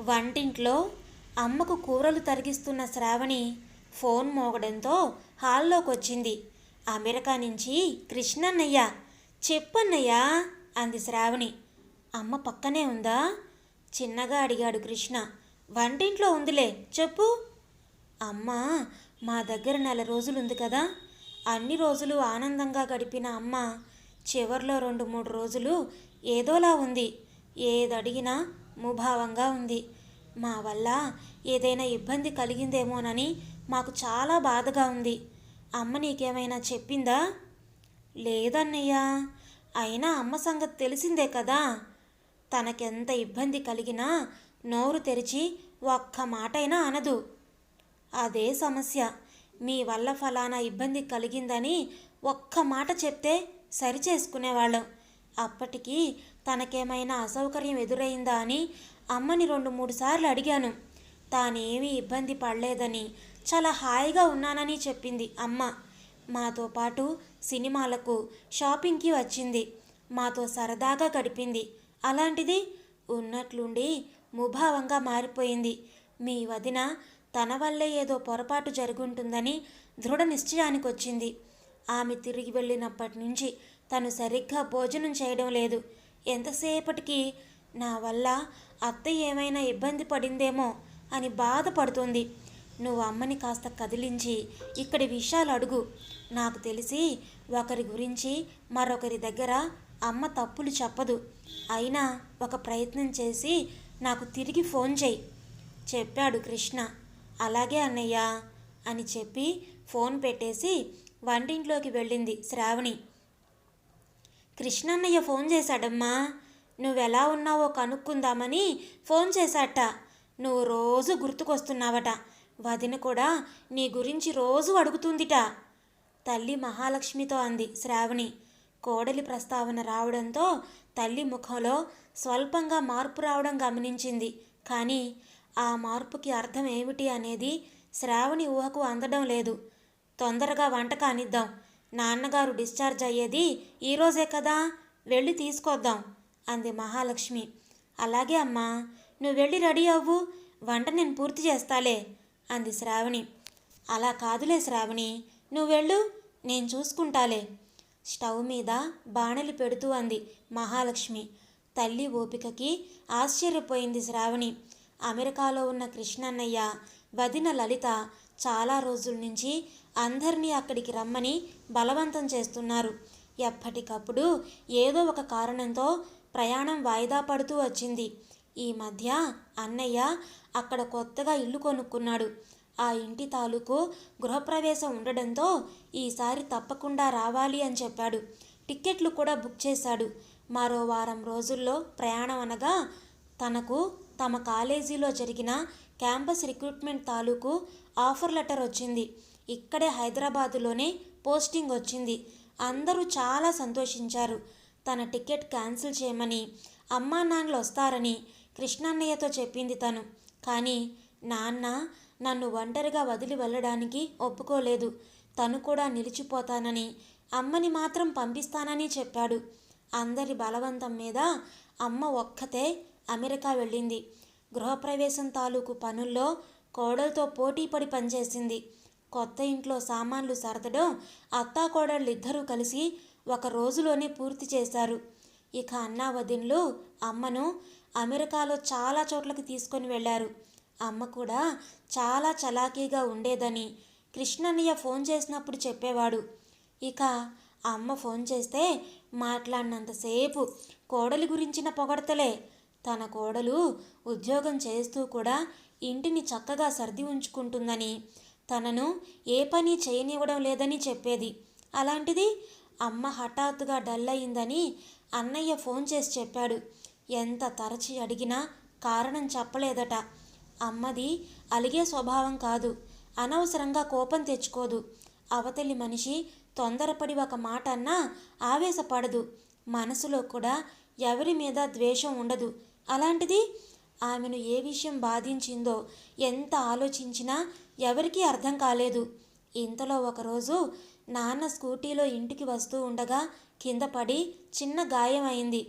వంటింట్లో అమ్మకు కూరలు తరిగిస్తున్న శ్రావణి ఫోన్ మోగడంతో హాల్లోకి వచ్చింది అమెరికా నుంచి కృష్ణన్నయ్య చెప్పన్నయ్యా అంది శ్రావణి. అమ్మ పక్కనే ఉందా? చిన్నగా అడిగాడు కృష్ణ. వంటింట్లో ఉందిలే చెప్పు. అమ్మ మా దగ్గర నెల రోజులుంది కదా. అన్ని రోజులు ఆనందంగా గడిపిన అమ్మ చివర్లో రెండు మూడు రోజులు ఏదోలా ఉంది. ఏదడిగినా ముభావంగా ఉంది. మా వల్ల ఏదైనా ఇబ్బంది కలిగిందేమోనని మాకు చాలా బాధగా ఉంది. అమ్మ నీకేమైనా చెప్పిందా? లేదన్నయ్యా. అయినా అమ్మ సంగతి తెలిసిందే కదా. తనకెంత ఇబ్బంది కలిగినా నోరు తెరిచి ఒక్క మాటైనా అనదు. అదే సమస్య. మీ వల్ల ఫలానా ఇబ్బంది కలిగిందని ఒక్క మాట చెప్తే సరిచేసుకునేవాళ్ళం. అప్పటికి తనకేమైనా అసౌకర్యం ఎదురైందా అని అమ్మని రెండు మూడు సార్లు అడిగాను. తానేమీ ఇబ్బంది పడలేదని చాలా హాయిగా ఉన్నానని చెప్పింది అమ్మ. మాతో పాటు సినిమాలకు షాపింగ్కి వచ్చింది. మాతో సరదాగా గడిపింది. అలాంటిది ఉన్నట్లుండి ముభావంగా మారిపోయింది. మీ వదిన తన వల్లే ఏదో పొరపాటు జరుగుంటుందని దృఢ నిశ్చయానికి వచ్చింది ఆమె తిరిగి వెళ్ళినప్పటి నుంచి తను సరిగ్గా భోజనం చేయడం లేదు. ఎంతసేపటికి నా వల్ల అత్త ఏమైనా ఇబ్బంది పడిందేమో అని బాధపడుతుంది. నువ్వు అమ్మని కాస్త కదిలించి ఇక్కడి విషయాలు అడుగు. నాకు తెలిసి ఒకరి గురించి మరొకరి దగ్గర అమ్మ తప్పులు చెప్పదు. అయినా ఒక ప్రయత్నం చేసి నాకు తిరిగి ఫోన్ చేయి. చెప్పాడు కృష్ణ. అలాగే అన్నయ్య అని చెప్పి ఫోన్ పెట్టేసి వంటింట్లోకి వెళ్ళింది శ్రావణి. కృష్ణన్నయ్య ఫోన్ చేశాడమ్మా. నువ్వెలా ఉన్నావో కనుక్కుందామని ఫోన్ చేశాట. నువ్వు రోజు గుర్తుకొస్తున్నావట. వదిన కూడా నీ గురించి రోజు అడుగుతుందిట. తల్లి మహాలక్ష్మితో అంది శ్రావణి. కోడలి ప్రస్తావన రావడంతో తల్లి ముఖంలో స్వల్పంగా మార్పు రావడం గమనించింది. కానీ ఆ మార్పుకి అర్థం ఏమిటి అనేది శ్రావణి ఊహకు అందడం లేదు. తొందరగా వంట కానిద్దాం. నాన్నగారు డిశ్చార్జ్ అయ్యేది ఈరోజే కదా వెళ్ళి తీసుకొద్దాం అంది మహాలక్ష్మి. అలాగే అమ్మా నువ్వు వెళ్ళి రెడీ అవ్వు వంట నేను పూర్తి చేస్తాలే అంది శ్రావణి. అలా కాదులే శ్రావణి నువ్వు వెళ్ళు నేను చూసుకుంటాలే స్టవ్ మీద బాణలి పెడుతూ అంది మహాలక్ష్మి. తల్లి ఓపికకి ఆశ్చర్యపోయింది శ్రావణి. అమెరికాలో ఉన్న కృష్ణన్నయ్య వదిన లలిత చాలా రోజుల నుంచి అందరినీ అక్కడికి రమ్మని బలవంతం చేస్తున్నారు. ఎప్పటికప్పుడు ఏదో ఒక కారణంతో ప్రయాణం వాయిదా పడుతూ వచ్చింది. ఈ మధ్య అన్నయ్య అక్కడ కొత్తగా ఇల్లు కొనుక్కున్నాడు. ఆ ఇంటి తాలూకు గృహప్రవేశం ఉండడంతో ఈసారి తప్పకుండా రావాలి అని చెప్పాడు. టిక్కెట్లు కూడా బుక్ చేశాడు. మరో వారం రోజుల్లో ప్రయాణం అనగా తనకు తమ కాలేజీలో జరిగిన క్యాంపస్ రిక్రూట్మెంట్ తాలూకు ఆఫర్ లెటర్ వచ్చింది. ఇక్కడే హైదరాబాదులోనే పోస్టింగ్ వచ్చింది. అందరూ చాలా సంతోషించారు. తన టికెట్ క్యాన్సిల్ చేయమని అమ్మా నాన్నలు వస్తారని కృష్ణన్నయ్యతో చెప్పింది తను. కానీ నాన్న నన్ను ఒంటరిగా వదిలి వెళ్ళడానికి ఒప్పుకోలేదు. తను కూడా నిలిచిపోతానని అమ్మని మాత్రం పంపిస్తానని చెప్పాడు. అందరి బలవంతం మీద అమ్మ ఒక్కతే అమెరికా వెళ్ళింది. గృహప్రవేశం తాలూకు పనుల్లో కోడలతో పోటీ పడి పనిచేసింది. కొత్త ఇంట్లో సామాన్లు సర్దడం అత్తాకోడళ్ళిద్దరూ కలిసి ఒక రోజులోనే పూర్తి చేశారు. ఇక అన్నా వదిన్లు అమ్మను అమెరికాలో చాలా చోట్లకి తీసుకొని వెళ్ళారు. అమ్మ కూడా చాలా చలాకీగా ఉండేదని కృష్ణన్నయ్య ఫోన్ చేసినప్పుడు చెప్పేవాడు. ఇక అమ్మ ఫోన్ చేస్తే మాట్లాడినంతసేపు కోడలి గురించిన పొగడతలే. తన కోడలు ఉద్యోగం చేస్తూ కూడా ఇంటిని చక్కగా సర్ది ఉంచుకుంటుందని తనను ఏ పని చేయనివ్వడం లేదని చెప్పేది. అలాంటిది అమ్మ హఠాత్తుగా డల్ అయిందని అన్నయ్య ఫోన్ చేసి చెప్పాడు. ఎంత తరచి అడిగినా కారణం చెప్పలేదట. అమ్మది అలిగే స్వభావం కాదు. అనవసరంగా కోపం తెచ్చుకోదు. అవతలి మనిషి తొందరపడి ఒక మాట అన్నా ఆవేశపడదు. మనసులో కూడా ఎవరి మీద ద్వేషం ఉండదు. అలాంటిది ఆమెను ఏ విషయం బాధించిందో ఎంత ఆలోచించినా ఎవరికీ అర్థం కాలేదు. ఇంతలో ఒకరోజు నాన్న స్కూటీలో ఇంటికి వస్తూ ఉండగా కింద పడి చిన్న గాయం అయింది.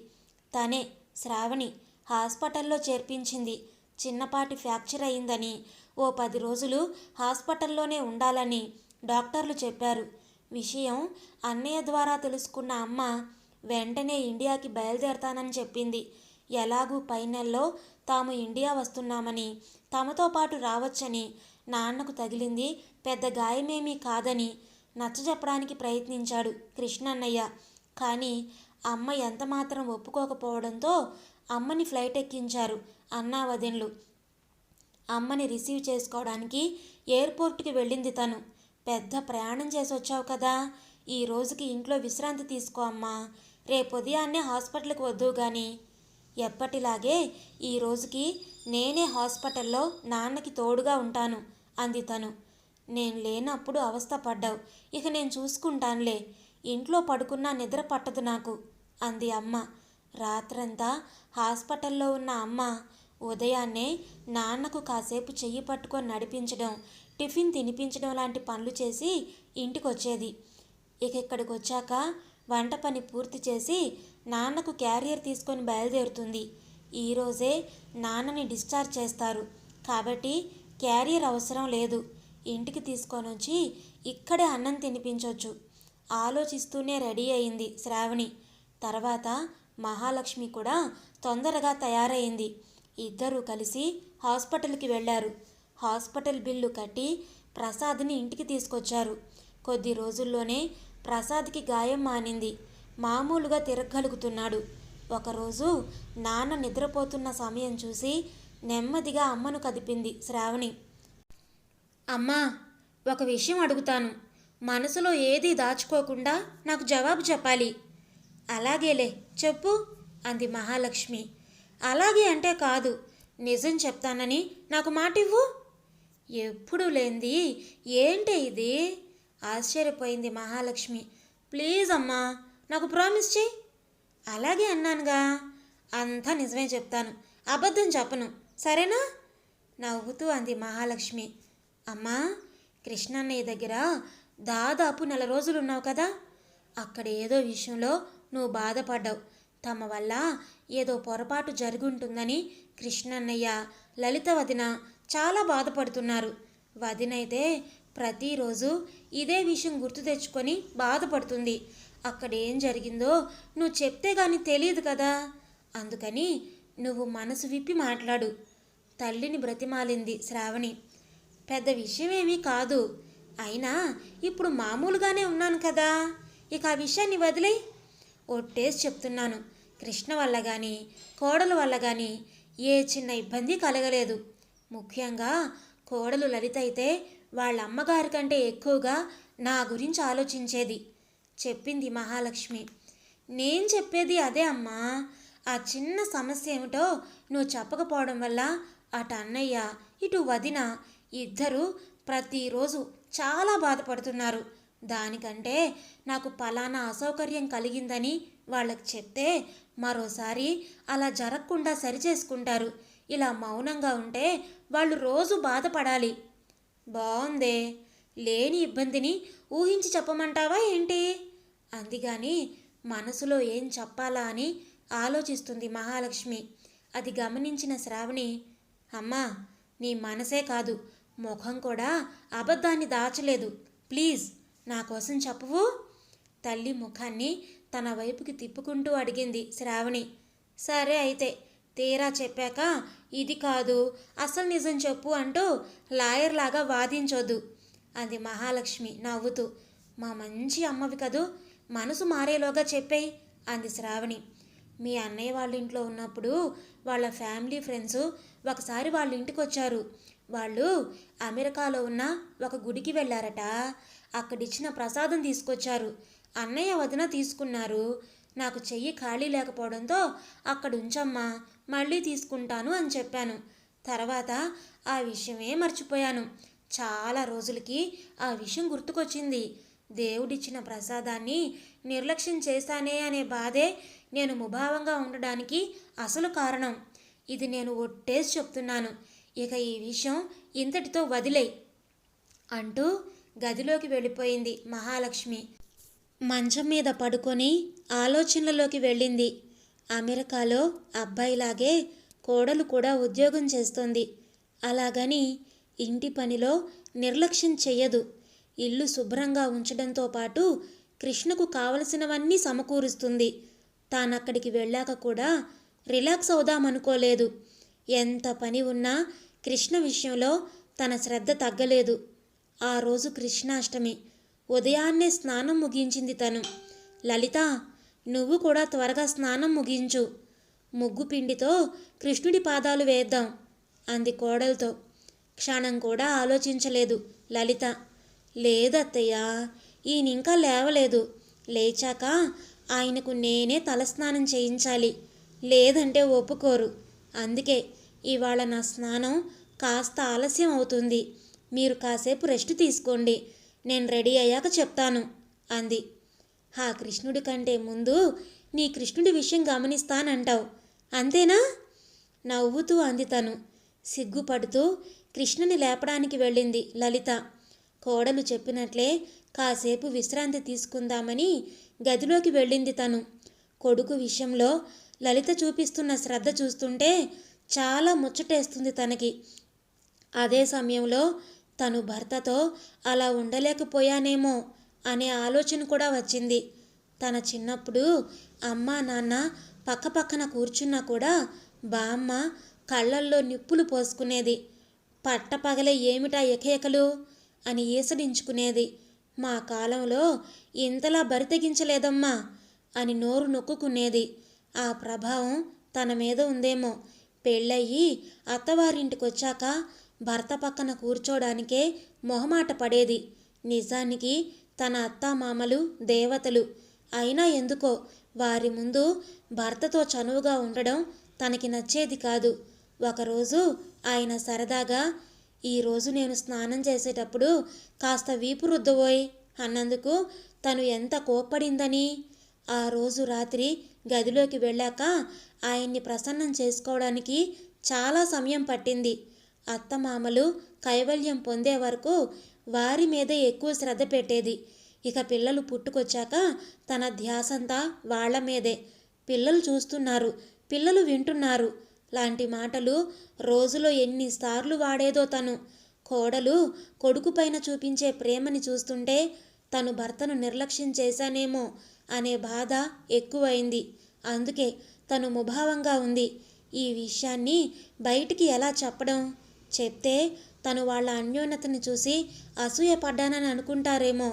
తనే శ్రావణి హాస్పిటల్లో చేర్పించింది. చిన్నపాటి ఫ్రాక్చర్ అయిందని ఓ పది రోజులు హాస్పిటల్లోనే ఉండాలని డాక్టర్లు చెప్పారు. విషయం అన్నయ్య ద్వారా తెలుసుకున్న అమ్మ వెంటనే ఇండియాకి బయలుదేరతానని చెప్పింది. ఎలాగూ పై నెలలో తాము ఇండియా వస్తున్నామని తమతో పాటు రావచ్చని నాన్నకు తగిలింది. పెద్ద గాయమేమీ కాదని నచ్చజెప్పడానికి ప్రయత్నించాడు కృష్ణన్నయ్య. కానీ అమ్మ ఎంతమాత్రం ఒప్పుకోకపోవడంతో అమ్మని ఫ్లైట్ ఎక్కించారు అన్నా వదిన్లు అమ్మని రిసీవ్ చేసుకోవడానికి ఎయిర్పోర్ట్కి వెళ్ళింది తను. పెద్ద ప్రయాణం చేసి వచ్చావు కదా. ఈ రోజుకి ఇంట్లో విశ్రాంతి తీసుకో అమ్మా. రేపు ఉదయాన్నే హాస్పిటల్కి వద్దు కానీ ఎప్పటిలాగే ఈ రోజుకి నేనే హాస్పిటల్లో నాన్నకి తోడుగా ఉంటాను అంది తను. నేను లేనప్పుడు అవస్థ పడ్డావు. ఇక నేను చూసుకుంటానులే. ఇంట్లో పడుకున్నా నిద్ర పట్టదు నాకు అంది అమ్మ. రాత్రంతా హాస్పిటల్లో ఉన్న అమ్మ ఉదయాన్నే నాన్నకు కాసేపు చెయ్యి పట్టుకొని నడిపించడం టిఫిన్ తినిపించడం లాంటి పనులు చేసి ఇంటికి వచ్చేది ఇక ఇక్కడికి వచ్చాక వంట పని పూర్తి చేసి నాన్నకు క్యారియర్ తీసుకొని బయలుదేరుతుంది. ఈరోజే నాన్నని డిశ్చార్జ్ చేస్తారు. కాబట్టి క్యారియర్ అవసరం లేదు. ఇంటికి తీసుకొని వచ్చి ఇక్కడే అన్నం తినిపించవచ్చు ఆలోచిస్తూనే రెడీ అయింది శ్రావణి. తర్వాత మహాలక్ష్మి కూడా తొందరగా తయారైంది. ఇద్దరూ కలిసి హాస్పిటల్కి వెళ్ళారు. హాస్పిటల్ బిల్లు కట్టి ప్రసాద్ని ఇంటికి తీసుకొచ్చారు. కొద్ది రోజుల్లోనే ప్రసాద్కి గాయం మానింది. మామూలుగా తిరగలుగుతున్నాడు ఒకరోజు నాన్న నిద్రపోతున్న సమయం చూసి నెమ్మదిగా అమ్మను కదిపింది శ్రావణి. అమ్మా ఒక విషయం అడుగుతాను. మనసులో ఏది దాచుకోకుండా నాకు జవాబు చెప్పాలి. అలాగేలే చెప్పు అంది మహాలక్ష్మి. అలాగే అంటే కాదు నిజం చెప్తానని నాకు మాట ఇవ్వు ఎప్పుడు లేంది? ఏంటి ఇది? ఆశ్చర్యపోయింది మహాలక్ష్మి. ప్లీజ్ అమ్మా నాకు ప్రామిస్ చేయి. అలాగే అన్నానుగా. అంతా నిజమే చెప్తాను. అబద్ధం చెప్పను. సరేనా? నవ్వుతూ అంది మహాలక్ష్మి. అమ్మా కృష్ణన్నయ్య దగ్గర దాదాపు నెల రోజులు ఉన్నావు కదా? అక్కడ ఏదో విషయంలో నువ్వు బాధపడ్డావు. తమ వల్ల ఏదో పొరపాటు జరుగుంటుందని కృష్ణన్నయ్య లలిత వదిన చాలా బాధపడుతున్నారు. వదినైతే ప్రతిరోజు ఇదే విషయం గుర్తు తెచ్చుకొని బాధపడుతుంది. అక్కడ ఏం జరిగిందో నువ్వు చెప్తే గాని తెలియదు కదా. అందుకని నువ్వు మనసు విప్పి మాట్లాడు. తల్లిని బ్రతిమాలింది శ్రావణి. పెద్ద విషయమేమీ కాదు. అయినా ఇప్పుడు మామూలుగానే ఉన్నాను కదా. ఇక ఆ విషయాన్ని వదిలే ఒట్టేసి చెప్తున్నాను. కృష్ణ వల్ల కానీ కోడలు వల్ల కానీ ఏ చిన్న ఇబ్బంది కలగలేదు. ముఖ్యంగా కోడలు లలిత అయితే వాళ్ళ అమ్మగారి కంటే ఎక్కువగా నా గురించి ఆలోచించేది. చెప్పింది మహాలక్ష్మి. నేను చెప్పేది అదే అమ్మా. ఆ చిన్న సమస్య ఏమిటో నువ్వు చెప్పకపోవడం వల్ల అటు అన్నయ్య ఇటు వదిన ఇద్దరు ప్రతిరోజు చాలా బాధపడుతున్నారు. దానికంటే నాకు పలానా అసౌకర్యం కలిగిందని వాళ్ళకి చెప్తే మరోసారి అలా జరగకుండా సరిచేసుకుంటారు. ఇలా మౌనంగా ఉంటే వాళ్ళు రోజు బాధపడాలి. బాగుందే లేని ఇబ్బందిని ఊహించి చెప్పమంటావా ఏంటి? అందిగాని మనసులో ఏం చెప్పాలా అని ఆలోచిస్తుంది మహాలక్ష్మి. అది గమనించిన శ్రావణి అమ్మా నీ మనసే కాదు ముఖం కూడా అబద్ధాన్ని దాచలేదు. ప్లీజ్ నా కోసం చెప్పవు? తల్లి ముఖాన్ని తన వైపుకి తిప్పుకుంటూ అడిగింది శ్రావణి. సరే అయితే తీరా చెప్పాక ఇది కాదు అసలు నిజం చెప్పు అంటూ లాయర్ లాగా వాదించొద్దు. అది మహాలక్ష్మి నవ్వుతూ. మా మంచి అమ్మవి కదూ మనసు మారేలోగా చెప్పేయి అంది శ్రావణి. మీ అన్నయ్య వాళ్ళ ఇంట్లో ఉన్నప్పుడు వాళ్ళ ఫ్యామిలీ ఫ్రెండ్స్ ఒకసారి వాళ్ళ ఇంటికి వచ్చారు వాళ్ళు అమెరికాలో ఉన్న ఒక గుడికి వెళ్ళారట. అక్కడిచ్చిన ప్రసాదం తీసుకొచ్చారు. అన్నయ్య వదిన తీసుకున్నారు. నాకు చెయ్యి ఖాళీ లేకపోవడంతో అక్కడ ఉంచమ్మా మళ్ళీ తీసుకుంటాను అని చెప్పాను. తర్వాత ఆ విషయమే మర్చిపోయాను. చాలా రోజులకి ఆ విషయం గుర్తుకొచ్చింది. దేవుడిచ్చిన ప్రసాదాన్ని నిర్లక్ష్యం చేశానే అనే బాధే నేను ముభావంగా ఉండడానికి అసలు కారణం. ఇది నేను ఒట్టేసి చెప్తున్నాను. ఇక ఈ విషయం ఇంతటితో వదిలే అంటూ గదిలోకి వెళ్ళిపోయింది మహాలక్ష్మి. మంచం మీద పడుకొని ఆలోచనలలోకి వెళ్ళింది. అమెరికాలో అబ్బాయిలాగే కోడలు కూడా ఉద్యోగం చేస్తోంది. అలాగని ఇంటి పనిలో నిర్లక్ష్యం చెయ్యదు. ఇల్లు శుభ్రంగా ఉంచడంతో పాటు కృష్ణకు కావలసినవన్నీ సమకూరుస్తుంది. తానక్కడికి వెళ్ళాక కూడా రిలాక్స్ అవుదామనుకోలేదు. ఎంత పని ఉన్నా కృష్ణ విషయంలో తన శ్రద్ధ తగ్గలేదు. ఆ రోజు కృష్ణాష్టమి. ఉదయాన్నే స్నానం ముగించింది తను. లలిత నువ్వు కూడా త్వరగా స్నానం ముగించు. ముగ్గు పిండితో కృష్ణుడి పాదాలు వేద్దాం అంది కోడలతో. క్షణం కూడా ఆలోచించలేదు లలిత. లేదత్తయ్య ఈయనింకా లేవలేదు. లేచాక ఆయనకు నేనే తలస్నానం చేయించాలి. లేదంటే ఒప్పుకోరు. అందుకే ఇవాళ నా స్నానం కాస్త ఆలస్యం అవుతుంది. మీరు కాసేపు రెస్ట్ తీసుకోండి. నేను రెడీ అయ్యాక చెప్తాను అంది. ఆ కృష్ణుడి కంటే ముందు నీ కృష్ణుడి విషయం గమనిస్తానంటావు అంతేనా? నవ్వుతూ అంది తను. సిగ్గుపడుతూ కృష్ణుని లేపడానికి వెళ్ళింది లలిత. కోడలు చెప్పినట్లే కాసేపు విశ్రాంతి తీసుకుందామని గదిలోకి వెళ్ళింది తను. కొడుకు విషయంలో లలిత చూపిస్తున్న శ్రద్ధ చూస్తుంటే చాలా ముచ్చటేస్తుంది తనకి. అదే సమయంలో తను భర్తతో అలా ఉండలేకపోయానేమో అనే ఆలోచన కూడా వచ్చింది. తన చిన్నప్పుడు అమ్మ నాన్న పక్కపక్కన కూర్చున్నా కూడా బామ్మ కళ్ళల్లో నిప్పులు పోసుకునేది. పట్టపగలే ఏమిటా ఎకేకలు అని ఈసడించుకునేది మా కాలంలో ఇంతలా బరితెగించలేదమ్మా అని నోరు నొక్కుకునేది. ఆ ప్రభావం తన మీద ఉందేమో. పెళ్ళయి అత్తవారింటికొచ్చాక భర్త పక్కన కూర్చోడానికే మొహమాట పడేది. నిజానికి తన అత్తామామలు దేవతలు. అయినా ఎందుకో వారి ముందు భర్తతో చనువుగా ఉండడం తనకి నచ్చేది కాదు. ఒకరోజు ఆయన సరదాగా ఈరోజు నేను స్నానం చేసేటప్పుడు కాస్త వీపు రుద్దబోయ్ అన్నందుకు తను ఎంత కోప్పడిందని. ఆ రోజు రాత్రి గదిలోకి వెళ్ళాక ఆయన్ని ప్రసన్నం చేసుకోవడానికి చాలా సమయం పట్టింది. అత్తమామలు కైవల్యం పొందే వరకు వారి మీదే ఎక్కువ శ్రద్ధ పెట్టేది. ఇక పిల్లలు పుట్టుకొచ్చాక తన ధ్యాసంతా వాళ్ళ మీదే. పిల్లలు చూస్తున్నారు పిల్లలు వింటున్నారు. లాంటి మాటలు రోజులో ఎన్నిసార్లు వాడేదో తను. కోడలు కొడుకు పైన చూపించే ప్రేమని చూస్తుంటే తను భర్తను నిర్లక్ష్యం చేశానేమో అనే బాధ ఎక్కువైంది. అందుకే తను ముభావంగా ఉంది. ఈ విషయాన్ని బయటికి ఎలా చెప్పడం? చెప్తే తను వాళ్ళ అన్యోన్యతని చూసి అసూయపడ్డానని అనుకుంటారేమో.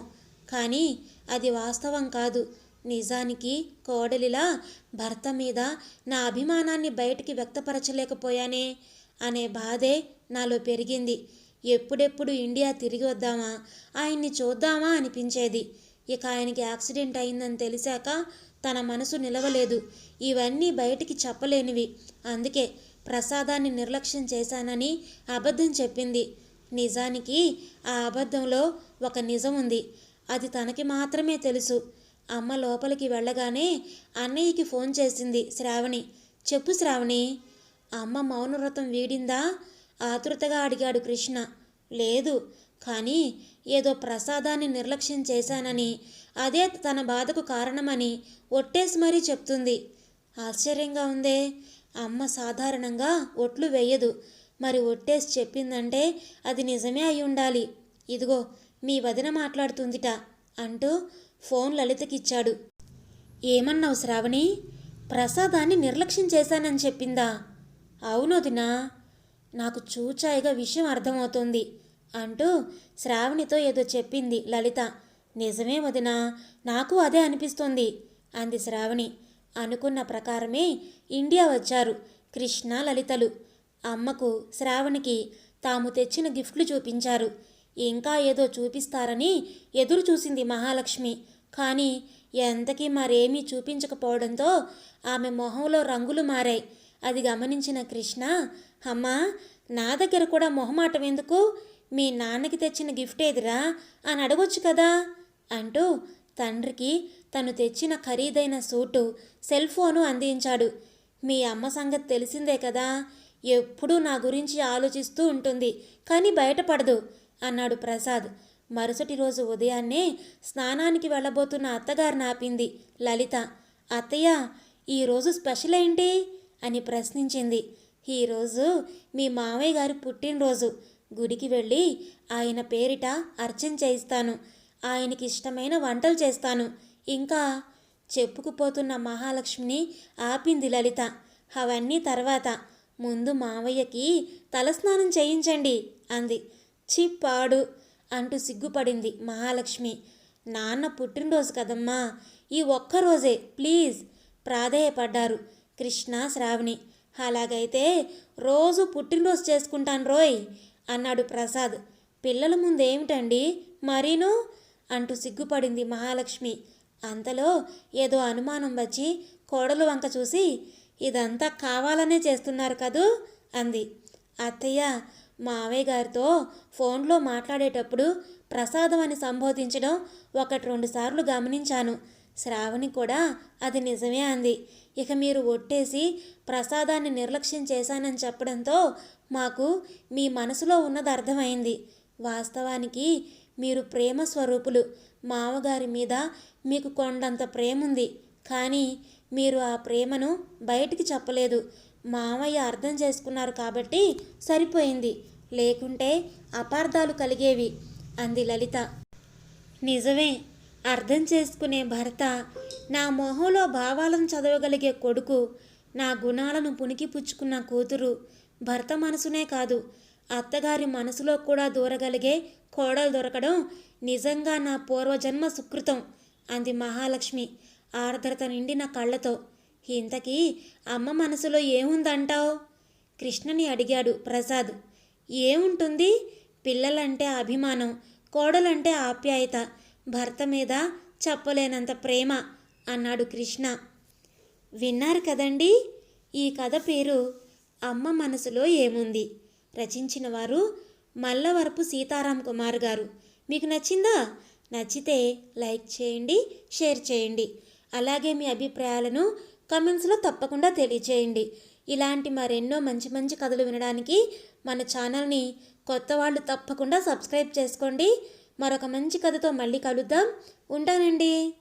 కానీ అది వాస్తవం కాదు. నిజానికి కోడలిలా భర్త మీద నా అభిమానాన్ని బయటికి వ్యక్తపరచలేకపోయానే అనే బాధే నాలో పెరిగింది. ఎప్పుడెప్పుడు ఇండియా తిరిగి వద్దామా? ఆయన్ని చూద్దామా? అనిపించేది. ఇక ఆయనకి యాక్సిడెంట్ అయిందని తెలిసాక తన మనసు నిలవలేదు. ఇవన్నీ బయటికి చెప్పలేనివి. అందుకే ప్రసాదాన్ని నిర్లక్ష్యం చేశానని అబద్ధం చెప్పింది. నిజానికి ఆ అబద్ధంలో ఒక నిజం ఉంది. అది తనకి మాత్రమే తెలుసు. అమ్మ లోపలికి వెళ్ళగానే అన్నయ్యకి ఫోన్ చేసింది శ్రావణి చెప్పు శ్రావణి. అమ్మ మౌనవ్రతం వీడిందా? ఆతృతగా అడిగాడు కృష్ణ. లేదు కానీ ఏదో ప్రసాదాన్ని నిర్లక్ష్యం చేశానని అదే తన బాధకు కారణమని ఒట్టేసి మరీ చెప్తుంది. ఆశ్చర్యంగా ఉందే. అమ్మ సాధారణంగా ఒట్లు వేయదు. మరి ఒట్టేసి చెప్పిందంటే అది నిజమే అయి ఉండాలి. ఇదిగో మీ వదిన మాట్లాడుతుందిట అంటూ ఫోన్ లలితకిచ్చాడు. ఏమన్నావు శ్రావణి? ప్రసాదాన్ని నిర్లక్ష్యం చేశానని చెప్పిందా? అవునొదినా నాకు చూచాయిగా విషయం అర్థమవుతోంది అంటూ శ్రావణితో ఏదో చెప్పింది లలిత. నిజమే వదినా నాకు అదే అనిపిస్తుంది అంది శ్రావణి. అనుకున్న ప్రకారమే ఇండియా వచ్చారు కృష్ణ లలితలు. అమ్మకు శ్రావణికి తాము తెచ్చిన గిఫ్ట్లు చూపించారు. ఇంకా ఏదో చూపిస్తారని ఎదురు చూసింది మహాలక్ష్మి. కానీ ఎంతకీ మరేమీ చూపించకపోవడంతో ఆమె మొహంలో రంగులు మారాయి. అది గమనించిన కృష్ణ అమ్మా నా దగ్గర కూడా మొహమాటం ఎందుకు? మీ నాన్నకి తెచ్చిన గిఫ్ట్ ఏదిరా? అని అడగొచ్చు కదా అంటూ తండ్రికి తను తెచ్చిన ఖరీదైన సూటు సెల్ ఫోను అందించాడు. మీ అమ్మ సంగతి తెలిసిందే కదా? ఎప్పుడూ నా గురించి ఆలోచిస్తూ ఉంటుంది కానీ బయటపడదు. అన్నాడు ప్రసాద్. మరుసటి రోజు ఉదయాన్నే స్నానానికి వెళ్ళబోతున్న అత్తగారిని ఆపింది లలిత అత్తయ్య ఈరోజు స్పెషల్ ఏంటి? అని ప్రశ్నించింది. ఈరోజు మీ మామయ్య గారి పుట్టినరోజు. గుడికి వెళ్ళి ఆయన పేరిట అర్చన చేయిస్తాను. ఆయనకి ఇష్టమైన వంటలు చేస్తాను. ఇంకా చెప్పుకుపోతున్న మహాలక్ష్మిని ఆపింది లలిత. అవన్నీ తర్వాత. ముందు మావయ్యకి తలస్నానం చేయించండి అంది. చిప్పాడు అంటూ సిగ్గుపడింది మహాలక్ష్మి. నాన్న పుట్టినరోజు కదమ్మా. ఈ ఒక్కరోజే ప్లీజ్. ప్రాధేయపడ్డారు కృష్ణ శ్రావణి. అలాగైతే రోజు పుట్టినరోజు చేసుకుంటాను రోయ్ అన్నాడు ప్రసాద్. పిల్లల ముందు ఏమిటండి మరీను? అంటూ సిగ్గుపడింది మహాలక్ష్మి. అంతలో ఏదో అనుమానం వచ్చి కోడలు వంక చూసి ఇదంతా కావాలనే చేస్తున్నారు కదూ? అంది. అత్తయ్య మావయ్య గారితో ఫోన్లో మాట్లాడేటప్పుడు ప్రసాదం అని సంబోధించడం ఒకటి రెండు సార్లు గమనించాను. శ్రావణి కూడా అది నిజమే అంది. ఇక మీరు ఒట్టేసి ప్రసాదాన్ని నిర్లక్ష్యం చేశానని చెప్పడంతో మాకు మీ మనసులో ఉన్నది అర్థమైంది. వాస్తవానికి మీరు ప్రేమ స్వరూపులు. మామగారి మీద మీకు కొండంత ప్రేమ ఉంది కానీ మీరు ఆ ప్రేమను బయటికి చెప్పలేదు. మామయ్య అర్థం చేసుకున్నారు కాబట్టి సరిపోయింది. లేకుంటే అపార్థాలు కలిగేవి. అంది లలిత. నిజమే. అర్థం చేసుకునే భర్త నా మొహంలో భావాలను చదవగలిగే కొడుకు నా గుణాలను పుణికి పుచ్చుకున్న కూతురు భర్త మనసునే కాదు. అత్తగారి మనసులో కూడా దూరగలిగే కోడలు దొరకడం నిజంగా నా పూర్వజన్మ సుకృతం అంది మహాలక్ష్మి ఆర్ద్రత నిండిన కళ్ళతో. ఇంతకీ అమ్మ మనసులో ఏముందంటావు? కృష్ణని అడిగాడు ప్రసాద్. ఏముంటుంది? పిల్లలంటే అభిమానం కోడలంటే ఆప్యాయత భర్త మీద చెప్పలేనంత ప్రేమ అన్నాడు కృష్ణ. విన్నారు కదండి? ఈ కథ పేరు అమ్మ మనసులో ఏముంది? రచించిన వారు మల్లవరపు సీతారాం కుమార్ గారు. మీకు నచ్చిందా? నచ్చితే లైక్ చేయండి షేర్ చేయండి. అలాగే మీ అభిప్రాయాలను కమెంట్స్లో తప్పకుండా తెలియచేయండి. ఇలాంటి మరెన్నో మంచి మంచి కథలు వినడానికి మన ఛానల్ని కొత్త వాళ్ళు తప్పకుండా సబ్స్క్రైబ్ చేసుకోండి. మరొక మంచి కథతో మళ్ళీ కలుద్దాం. ఉంటానండి.